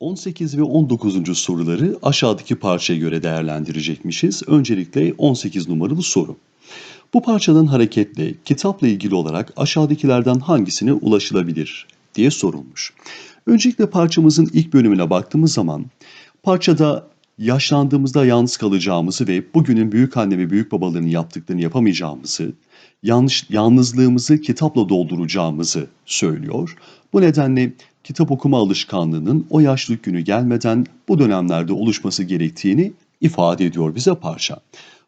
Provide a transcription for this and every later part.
18 ve 19. soruları aşağıdaki parçaya göre değerlendirecekmişiz. Öncelikle 18 numaralı soru. Bu parçadan hareketle kitapla ilgili olarak aşağıdakilerden hangisine ulaşılabilir diye sorulmuş. Öncelikle parçamızın ilk bölümüne baktığımız zaman parçada yaşlandığımızda yalnız kalacağımızı ve bugünün büyük anne ve büyük babalarının yaptıklarını yapamayacağımızı, yanlış, yalnızlığımızı kitapla dolduracağımızı söylüyor. Bu nedenle kitap okuma alışkanlığının o yaşlılık günü gelmeden bu dönemlerde oluşması gerektiğini ifade ediyor bize parça.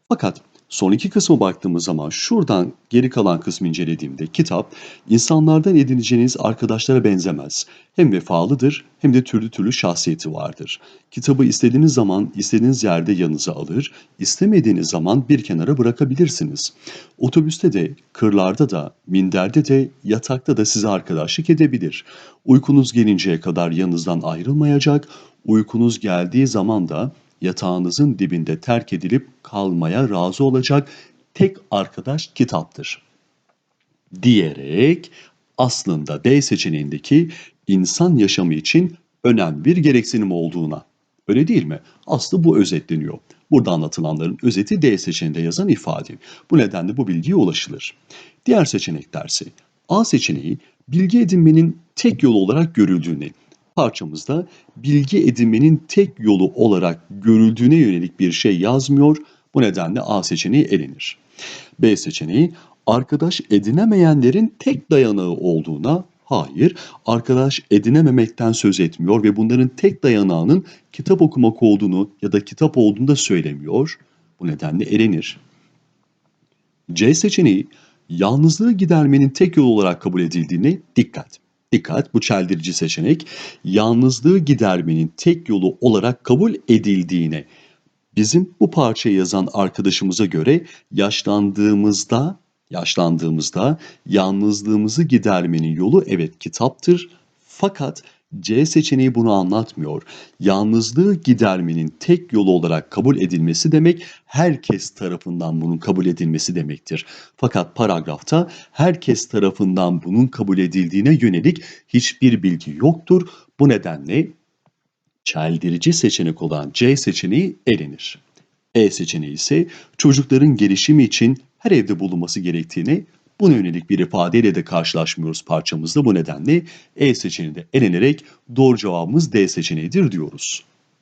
Fakat son iki kısmı baktığımız zaman şuradan geri kalan kısmı incelediğimde kitap insanlardan edineceğiniz arkadaşlara benzemez. Hem vefalıdır hem de türlü türlü şahsiyeti vardır. Kitabı istediğiniz zaman istediğiniz yerde yanınıza alır, istemediğiniz zaman bir kenara bırakabilirsiniz. Otobüste de, kırlarda da, minderde de, yatakta da size arkadaşlık edebilir. Uykunuz gelinceye kadar yanınızdan ayrılmayacak, uykunuz geldiği zaman da yatağınızın dibinde terk edilip kalmaya razı olacak tek arkadaş kitaptır. Diyerek aslında D seçeneğindeki insan yaşamı için önemli bir gereksinim olduğuna. Öyle değil mi? Aslı bu özetleniyor. Burada anlatılanların özeti D seçeneğinde yazan ifade. Bu nedenle bu bilgiye ulaşılır. Diğer seçeneklerse A seçeneği bilgi edinmenin tek yolu olarak görüldüğüne, parçamızda bilgi edinmenin tek yolu olarak görüldüğüne yönelik bir şey yazmıyor. Bu nedenle A seçeneği elenir. B seçeneği arkadaş edinemeyenlerin tek dayanağı olduğuna hayır, arkadaş edinememekten söz etmiyor ve bunların tek dayanağının kitap okumak olduğunu ya da kitap olduğunu da söylemiyor. Bu nedenle elenir. C seçeneği yalnızlığı gidermenin tek yolu olarak kabul edildiğine dikkat. Dikkat bu çeldirici seçenek yalnızlığı gidermenin tek yolu olarak kabul edildiğine. Bizim bu parçayı yazan arkadaşımıza göre yaşlandığımızda yaşlandığımızda yalnızlığımızı gidermenin yolu evet kitaptır. Fakat C seçeneği bunu anlatmıyor. Yalnızlığı gidermenin tek yolu olarak kabul edilmesi demek herkes tarafından bunun kabul edilmesi demektir. Fakat paragrafta herkes tarafından bunun kabul edildiğine yönelik hiçbir bilgi yoktur. Bu nedenle çeldirici seçenek olan C seçeneği elenir. E seçeneği ise çocukların gelişimi için her evde bulunması gerektiğini Buna yönelik bir ifadeyle de karşılaşmıyoruz parçamızda. Bu nedenle E seçeneği de elenerek doğru cevabımız D seçeneğidir diyoruz.